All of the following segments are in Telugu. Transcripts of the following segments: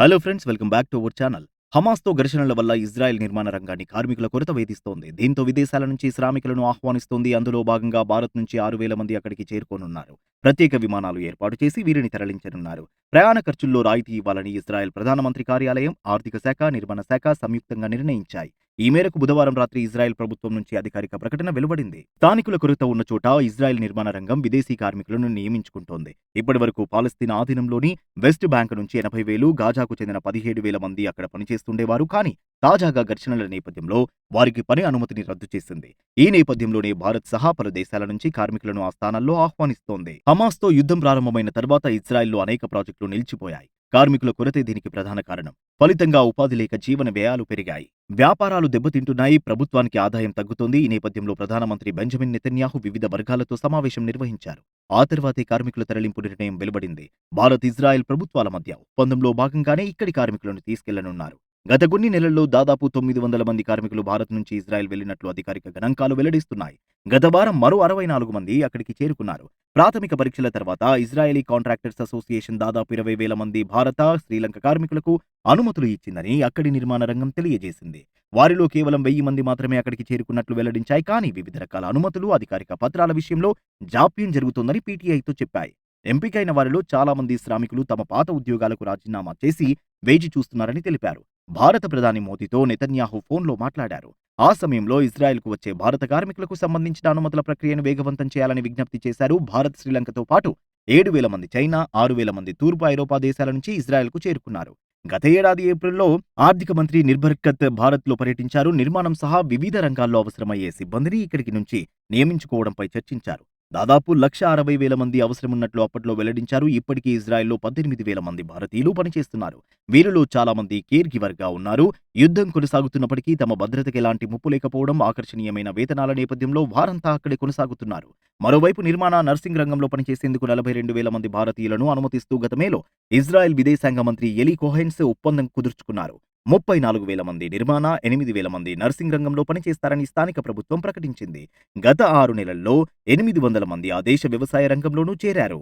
Hello friends welcome back to our channel హమాస్తో ఘర్షణల వల్ల ఇజ్రాయెల్ నిర్మాణ రంగాన్ని కార్మికుల కొరత వేధిస్తోంది. దీంతో విదేశాల నుంచి శ్రామికులను ఆహ్వానిస్తోంది. అందులో భాగంగా భారత్ నుంచి ఆరు వేల మంది అక్కడికి చేరుకోనున్నారు. ప్రత్యేక విమానాలు ఏర్పాటు చేసి వీరిని తరలించనున్నారు. ప్రయాణ ఖర్చుల్లో రాయితీ ఇవ్వాలని ఇజ్రాయెల్ ప్రధానమంత్రి కార్యాలయం ఆర్థిక శాఖ నిర్మాణ శాఖ సంయుక్తంగా నిర్ణయించాయి. ఈ మేరకు బుధవారం రాత్రి ఇజ్రాయెల్ ప్రభుత్వం నుంచి అధికారిక ప్రకటన వెలువడింది. స్థానికుల కొరత ఉన్న చోట ఇజ్రాయెల్ నిర్మాణ రంగం విదేశీ కార్మికులను నియమించుకుంటోంది. ఇప్పటి వరకు పాలస్తీనా ఆధీనంలోని వెస్ట్ బ్యాంక్ నుంచి ఎనభై వేలు గాజాకు చెందిన పదిహేడు వేల మంది అక్కడ పనిచేస్తుండేవారు. కానీ తాజాగా ఘర్షణల నేపథ్యంలో వారికి పని అనుమతిని రద్దు చేసింది. ఈ నేపథ్యంలోనే భారత్ సహా పలు దేశాల నుంచి కార్మికులను ఆ స్థానాల్లో ఆహ్వానిస్తోంది. హమాస్తో యుద్ధం ప్రారంభమైన తర్వాత ఇజ్రాయెల్లో అనేక ప్రాజెక్టులు నిలిచిపోయాయి. కార్మికుల కొరతే దీనికి ప్రధాన కారణం. ఫలితంగా ఉపాధి లేక జీవన వ్యయాలు పెరిగాయి. వ్యాపారాలు దెబ్బతింటున్నాయి. ప్రభుత్వానికి ఆదాయం తగ్గుతోంది. ఈ నేపథ్యంలో ప్రధానమంత్రి బెంజమిన్ నెతన్యాహు వివిధ వర్గాలతో సమావేశం నిర్వహించారు. ఆ తర్వాతే కార్మికుల తరలింపు నిర్ణయం వెలువడింది. భారత్ ఇజ్రాయెల్ ప్రభుత్వాల మధ్య ఒప్పందంలో భాగంగానే ఇక్కడి కార్మికులను తీసుకెళ్ళనున్నారు. గత కొన్ని నెలల్లో దాదాపు తొమ్మిది వందల మంది కార్మికులు భారత్ నుంచి ఇజ్రాయెల్ వెళ్ళినట్లు అధికారిక గణాంకాలు వెల్లడిస్తున్నాయి. గత వారం మరో అరవై నాలుగు మంది అక్కడికి చేరుకున్నారు. ప్రాథమిక పరీక్షల తర్వాత ఇజ్రాయెలీ కాంట్రాక్టర్స్ అసోసియేషన్ దాదాపు ఇరవై వేల మంది భారత శ్రీలంక కార్మికులకు అనుమతులు ఇచ్చిందని అక్కడి నిర్మాణ రంగం తెలియజేసింది. వారిలో కేవలం వెయ్యి మంది మాత్రమే అక్కడికి చేరుకున్నట్లు వెల్లడించాయి. కానీ వివిధ రకాల అనుమతులు అధికారిక పత్రాల విషయంలో జాప్యం జరుగుతోందని పీటీఐతో చెప్పాయి. ఎంపికైన వారిలో చాలా మంది శ్రామికులు తమ పాత ఉద్యోగాలకు రాజీనామా చేసి వేచి చూస్తున్నారని తెలిపారు. భారత ప్రధాని మోదీతో నెతన్యాహు ఫోన్లో మాట్లాడారు. ఆ సమయంలో ఇజ్రాయెల్కు వచ్చే భారత కార్మికులకు సంబంధించిన అనుమతుల ప్రక్రియను వేగవంతం చేయాలని విజ్ఞప్తి చేశారు. భారత్ శ్రీలంకతో పాటు ఏడు వేల మంది చైనా ఆరు వేల మంది తూర్పు ఐరోపా దేశాల నుంచి ఇజ్రాయెల్కు చేరుకున్నారు. గత ఏడాది ఏప్రిల్లో ఆర్థిక మంత్రి నిర్భర్కత్ భారత్లో పర్యటించారు. నిర్మాణం సహా వివిధ రంగాల్లో అవసరమయ్యే సిబ్బందిని ఇక్కడికి నుంచి నియమించుకోవడంపై చర్చించారు. దాదాపు లక్ష అరవై వేల మంది అవసరమున్నట్లు అప్పట్లో వెల్లడించారు. ఇప్పటికీ ఇజ్రాయెల్లో పద్దెనిమిది వేల మంది భారతీయులు పనిచేస్తున్నారు. వీరిలో చాలా మంది కేర్ గివర్గా ఉన్నారు. యుద్ధం కొనసాగుతున్నప్పటికీ తమ భద్రతకి ఎలాంటి ముప్పు లేకపోవడం ఆకర్షణీయమైన వేతనాల నేపథ్యంలో వారంతా అక్కడే కొనసాగుతున్నారు. మరోవైపు నిర్మాణ నర్సింగ్ రంగంలో పనిచేసేందుకు నలభై రెండు వేల మంది భారతీయులను అనుమతిస్తూ గత మేలో ఇజ్రాయెల్ విదేశాంగ మంత్రి ఎలీ కోహెన్స్ ఒప్పందం కుదుర్చుకున్నారు. ముప్పై నాలుగు వేల మంది నిర్మాణ ఎనిమిది వేల మంది నర్సింగ్ రంగంలో పనిచేస్తారని స్థానిక ప్రభుత్వం ప్రకటించింది. గత ఆరు నెలల్లో ఎనిమిది వందల మంది ఆ దేశ వ్యవసాయ రంగంలోనూ చేరారు.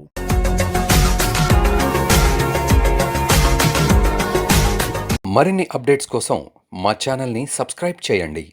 మరిన్ని అప్డేట్స్ కోసం మా ఛానల్ని సబ్స్క్రైబ్ చేయండి.